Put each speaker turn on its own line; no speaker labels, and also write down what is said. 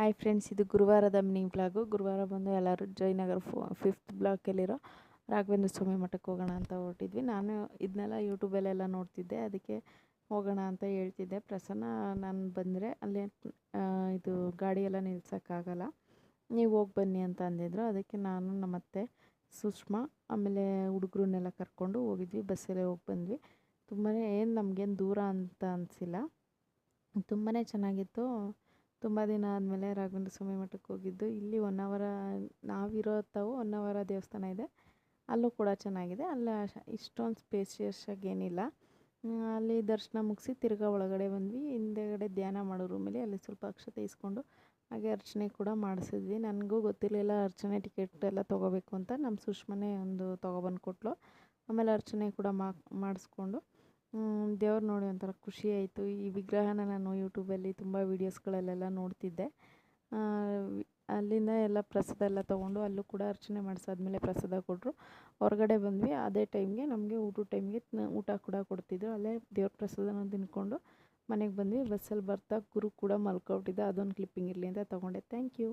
Hi friends ಇದು ಗುರುವಾರದ mini blog ಗುರುವಾರ ಬಂದು ಎಲ್ಲರೂ ಜಯನಗರ ಫೋ ಫಿಫ್ತ್ ಬ್ಲಾಕಲ್ಲಿರೋ ರಾಘವೇಂದ್ರ ಸ್ವಾಮಿ ಮಠಕ್ಕೆ ಹೋಗೋಣ ಅಂತ ಹೊರಟಿದ್ವಿ. ನಾನು ಇದನ್ನೆಲ್ಲ ಯೂಟ್ಯೂಬಲ್ಲೆಲ್ಲ ನೋಡ್ತಿದ್ದೆ. ಅದಕ್ಕೆ ಹೋಗೋಣ ಅಂತ ಹೇಳ್ತಿದ್ದೆ. ಪ್ರಸನ್ನ ನಾನು ಬಂದರೆ ಅಲ್ಲಿ ಇದು ಗಾಡಿ ಎಲ್ಲ ನಿಲ್ಸೋಕ್ಕಾಗಲ್ಲ. ನೀವು ಹೋಗಿ ಬನ್ನಿ ಅಂತ ಅಂದಿದ್ರು. ಅದಕ್ಕೆ ನಾನು ನಮ್ಮ ಅತ್ತೆ ಸುಷ್ಮಾ, ಆಮೇಲೆ ಹುಡುಗರನ್ನೆಲ್ಲ ಕರ್ಕೊಂಡು ಹೋಗಿದ್ವಿ. ಬಸ್ಸಲ್ಲೇ ಹೋಗಿ ಬಂದ್ವಿ. ತುಂಬಾ ಏನು ನಮಗೇನು ದೂರ ಅಂತ ಅನಿಸಿಲ್ಲ. ತುಂಬಾ ಚೆನ್ನಾಗಿತ್ತು. ತುಂಬ ದಿನ ಆದಮೇಲೆ ರಾಘವೇಂದ್ರ ಸ್ವಾಮಿ ಮಠಕ್ಕೆ ಹೋಗಿದ್ದು. ಇಲ್ಲಿ ಹೊನ್ನಾವರ ನಾವಿರೋ ತಾವು ಹೊನ್ನಾವರ ದೇವಸ್ಥಾನ ಇದೆ. ಅಲ್ಲೂ ಕೂಡ ಚೆನ್ನಾಗಿದೆ. ಅಲ್ಲ ಇಷ್ಟೊಂದು ಸ್ಪೇಸಿಯಸ್ ಆಗಿ ಏನಿಲ್ಲ. ಅಲ್ಲಿ ದರ್ಶನ ಮುಗಿಸಿ ತಿರ್ಗಾ ಒಳಗಡೆ ಬಂದ್ವಿ. ಹಿಂದೆಗಡೆ ಧ್ಯಾನ ಮಾಡೋ ರೂಮಲ್ಲಿ ಅಲ್ಲಿ ಸ್ವಲ್ಪ ಅಕ್ಷತೆ ಇಸ್ಕೊಂಡು ಹಾಗೆ ಅರ್ಚನೆ ಕೂಡ ಮಾಡಿಸಿದ್ವಿ. ನನಗೂ ಗೊತ್ತಿರಲಿಲ್ಲ ಅರ್ಚನೆ ಟಿಕೆಟ್ ಎಲ್ಲ ತೊಗೋಬೇಕು ಅಂತ. ನಮ್ಮ ಸುಷ್ಮನೆ ಒಂದು ತೊಗೊಬಂದು ಕೊಟ್ಲು ಆಮೇಲೆ ಅರ್ಚನೆ ಕೂಡ ಮಾಡಿಸ್ಕೊಂಡು ದೇವ್ರು ನೋಡಿ ಒಂಥರ ಖುಷಿ ಆಯಿತು. ಈ ವಿಗ್ರಹನ ನಾನು ಯೂಟ್ಯೂಬಲ್ಲಿ ತುಂಬ ವೀಡಿಯೋಸ್ಗಳಲ್ಲೆಲ್ಲ ನೋಡ್ತಿದ್ದೆ. ಅಲ್ಲಿಂದ ಎಲ್ಲ ಪ್ರಸಾದ ಎಲ್ಲ ತೊಗೊಂಡು ಅಲ್ಲೂ ಕೂಡ ಅರ್ಚನೆ ಮಾಡಿಸಾದ್ಮೇಲೆ ಪ್ರಸಾದ ಕೊಟ್ಟರು ಹೊರಗಡೆ ಬಂದ್ವಿ. ಅದೇ ಟೈಮ್ಗೆ ನಮಗೆ ಊಟದ ಟೈಮ್ಗೆ ಊಟ ಕೂಡ ಕೊಡ್ತಿದ್ರು. ಅಲ್ಲೇ ದೇವ್ರ ಪ್ರಸಾದನ ತಿನ್ಕೊಂಡು ಮನೆಗೆ ಬಂದ್ವಿ. ಬಸ್ಸಲ್ಲಿ ಬರ್ತಾ ಗುರು ಕೂಡ ಮಲ್ಕೊಬಿಟ್ಟಿದ್ದೆ. ಅದೊಂದು ಕ್ಲಿಪ್ಪಿಂಗ್ ಇರಲಿ ಅಂತ ತೊಗೊಂಡೆ. Thank you